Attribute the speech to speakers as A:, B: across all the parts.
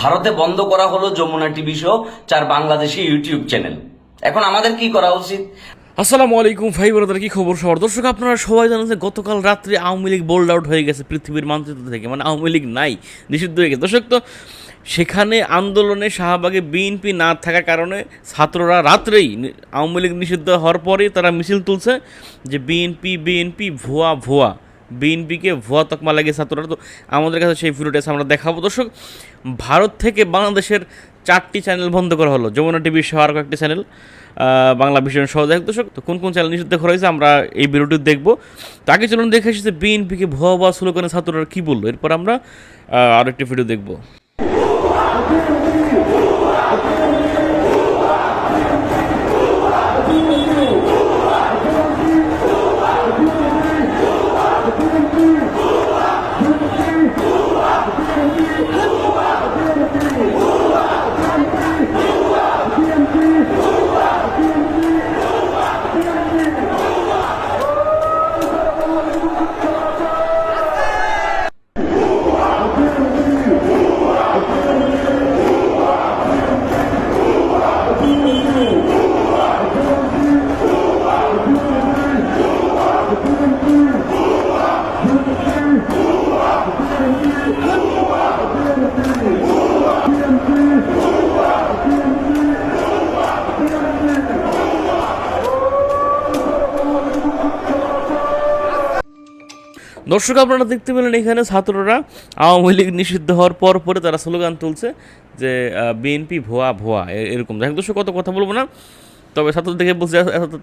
A: ভারতে বন্ধ করা হলো যমুনা টিভি শো, চার বাংলাদেশি ইউটিউব চ্যানেল। এখন আমাদের কি করা উচিত?
B: আসসালামু আলাইকুম ভাই ব্রাদার কি খবর সবার? দর্শক, আপনারা সবাই জানেন যে গতকাল রাত্রে আওয়ামী লীগ বোল্ড আউট হয়ে গেছে পৃথিবীর মানচিত্র থেকে মানে আওয়ামী লীগ নাই, নিষিদ্ধ হয়ে গেছে। দর্শক, তো সেখানে আন্দোলনে শাহবাগে বিএনপি না থাকার কারণে ছাত্ররা রাত্রেই আওয়ামী লীগ নিষিদ্ধ হওয়ার পরেই তারা মিছিল তুলছে যে বিএনপি বিএনপি, ভুয়া ভুয়া। বিএনপিকে ভুয়া তকমা লাগে ছাত্ররা তো আমাদের কাছে সেই ভিডিওটা আমরা দেখাবো। দর্শক, ভারত থেকে বাংলাদেশের চারটি চ্যানেল বন্ধ করা হলো। যমুনা টিভি সহ আরও কয়েকটি চ্যানেল বাংলা ভীষণ সহজায়ক দর্শক, তো কোন কোন চ্যানেল নিষিদ্ধ করা হয়েছে আমরা এই ভিডিওটি দেখব। তাকে চলুন দেখে এসেছে বিএনপিকে ভুয়া ভুয়া স্লোগানে ছাত্ররা কী বলল। এরপর আমরা আরও একটি ভিডিও দেখব। দর্শক, আপনারা দেখতে পেলেন এখানে ছাত্ররা আওয়ামী লীগ নিষিদ্ধ হওয়ার পর পরে তারা স্লোগান তুলছে যে বিএনপি ভুয়া ভুয়া এরকম। যাই দর্শক কত কথা বলব না। তবে ছাত্র থেকে বলছে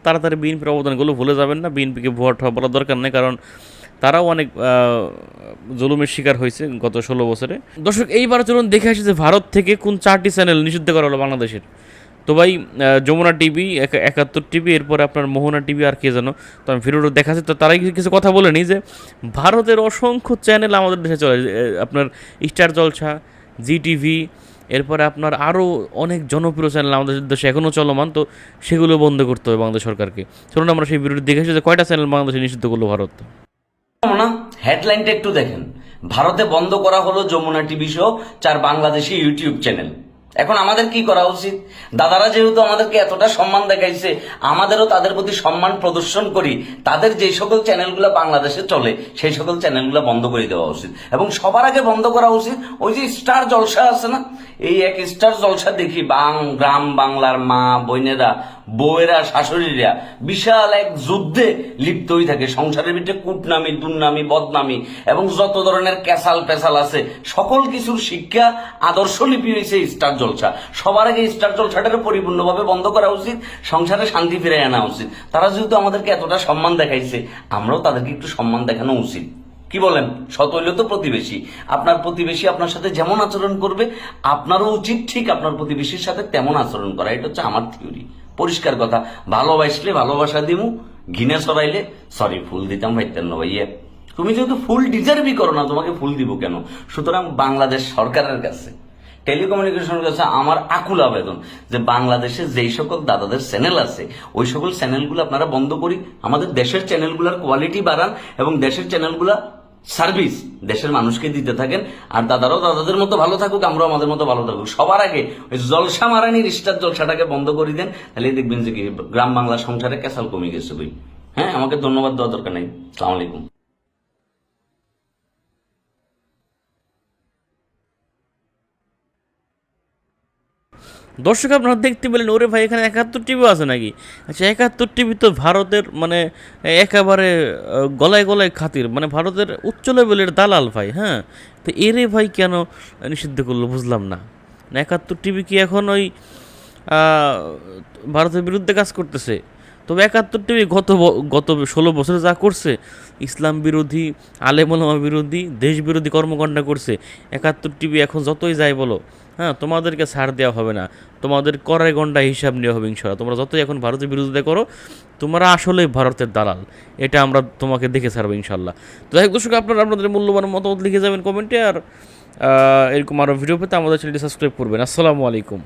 B: তাড়াতাড়ি বিএনপির অবদানগুলো ভুলে যাবেন না। বিএনপিকে ভুয়া ঠোয়া বলার দরকার নেই, কারণ তারাও অনেক জুলুমের শিকার হয়েছে গত ষোলো বছরে। দর্শক, এইবার চলুন দেখে আসি যে ভারত থেকে কোন চারটি চ্যানেল নিষিদ্ধ করা হলো বাংলাদেশের। তো ভাই যমুনা টিভি একাত্তর টিভি, এরপরে আপনার মোহনা টিভি আর কে জানো তো আমি ভিডিওটা দেখাচ্ছি, তো তারাই কিছু- কথা বলেনি যে, ভারতের অসংখ্য চ্যানেল আমাদের দেশে চলে। আপনার স্টার জলসা, জি টিভি, এরপরে আপনার আরও অনেক জনপ্রিয় চ্যানেল আমাদের দেশে এখনও চলমান, তো সেগুলো বন্ধ করতে হবে বাংলাদেশ সরকারকে। চলুন আমরা সেই ভিডিওটি দেখেছি যে কয়টা চ্যানেল বাংলাদেশে নিষিদ্ধ করল ভারত।
A: না হেডলাইনটা একটু দেখেন। ভারতে বন্ধ করা হলো যমুনা টিভি শো চার বাংলাদেশি ইউটিউব চ্যানেল এখন আমাদের কি করা উচিত? দাদারা যেহেতু আমাদেরকে এতটা সম্মান দেখাইছে, আমাদেরও তাদের প্রতি সম্মান প্রদর্শন করি, তাদের যে সকল চ্যানেলগুলো বাংলাদেশে চলে, সেই সকল চ্যানেলগুলো বন্ধ করে দেওয়া উচিত। এবং সবার আগে বন্ধ করা উচিত, ওই যে স্টার জলসা আছে না? এই এক স্টার জলসা দেখি, বাং, গ্রাম বাংলার মা, বোনেরা বউয়েরা, শাশুড়িরা বিশাল এক যুদ্ধে লিপ্ত হয়ে থাকে। সংসারের ভিতরে কুটনামি দুর্নামি বদনামি এবং যত ধরনের ক্যাসাল পেসাল আছে, সকল কিছুর শিক্ষা, আদর্শ লিপি হয়েছে স্টার জলসা। সবার আগে স্টার জলসাটাকে পরিপূর্ণভাবে বন্ধ করা উচিত, সংসারে শান্তি ফিরে আনা উচিত। তারা যেহেতু আমাদেরকে এতটা সম্মান দেখাইছে, আমরাও তাদেরকে একটু সম্মান দেখানো উচিত। কি বলেন? সত হইলেও তো প্রতিবেশী। আপনার প্রতিবেশী আপনার সাথে যেমন আচরণ করবে, আপনারও উচিত ঠিক আপনার প্রতিবেশীর সাথে তেমন আচরণ করা। এটা হচ্ছে আমার থিওরি পরিষ্কার কথা। ভালোবাসলে ভালোবাসা দিমু ঘিনে সরাইলে সরি ফুল দিতাম ভাইতেন না ভাইয়া। তুমি যেহেতু ফুল ডিজার্ভই করো না, তোমাকে ফুল দিব কেন? সুতরাং বাংলাদেশ সরকারের কাছে টেলিকমিউনিকেশনের কাছে আমার আকুল আবেদন যে বাংলাদেশে যেই সকল দাদাদের চ্যানেল আছে, ওই সকল চ্যানেলগুলো আপনারা বন্ধ করি। আমাদের দেশের চ্যানেলগুলোর কোয়ালিটি বাড়ান এবং দেশের চ্যানেলগুলা সার্ভিস দেশের মানুষকে দিতে থাকেন, আর দাদারাও দাদাদের মতো ভালো থাকুক, আমরাও আমাদের মতো ভালো থাকুক। সবার আগে ওই জলসা মারানির স্টার জলসাটাকে বন্ধ করে দেন তাহলে দেখবেন যে কি গ্রাম বাংলা সংসারে ক্যাসাল কমে গেছে ভাই হ্যাঁ আমাকে ধন্যবাদ দেওয়া দরকার নেই। সালাম
B: দর্শক, আপনারা দেখতে পেলেন, ওরে ভাই, এখানে একাত্তর টিভি আছে নাকি? আচ্ছা একাত্তর টিভি তো ভারতের মানে একেবারে গলায় গলায় খাতির মানে ভারতের উচ্চ লেভেলের দালাল ভাই হ্যাঁ? তো এরে ভাই কেন নিষিদ্ধ করল বুঝলাম না। না একাত্তর টিভি কি এখন ওই ভারতের বিরুদ্ধে কাজ করতেছে? তবে একাত্তর টিভি গত গত ষোলো বছরে যা করছে, ইসলাম বিরোধী আলেমলামা বিরোধী, দেশ বিরোধী কর্মকাণ্ড করছে, একাত্তর টিভি এখন যতই যায় বলো হ্যাঁ তোমাদেরকে ছাড় দেওয়া হবে না। তোমাদের করায় গন্ডা হিসাব নেওয়া হবে ইনশাল্লাহ তোমরা যতই এখন ভারতের বিরোধিতা করো, তোমরা আসলে ভারতের দালাল। এটা আমরা তোমাকে দেখে ছাড়বো ইনশাল্লাহ তো যাই দর্শক, আপনারা আপনাদের মূল্যবান মতামত লিখে যাবেন কমেন্টে। আর এরকম আরও ভিডিও পেতে আমাদের চ্যানেলটি সাবস্ক্রাইব করবেন। আসসালামু আলাইকুম।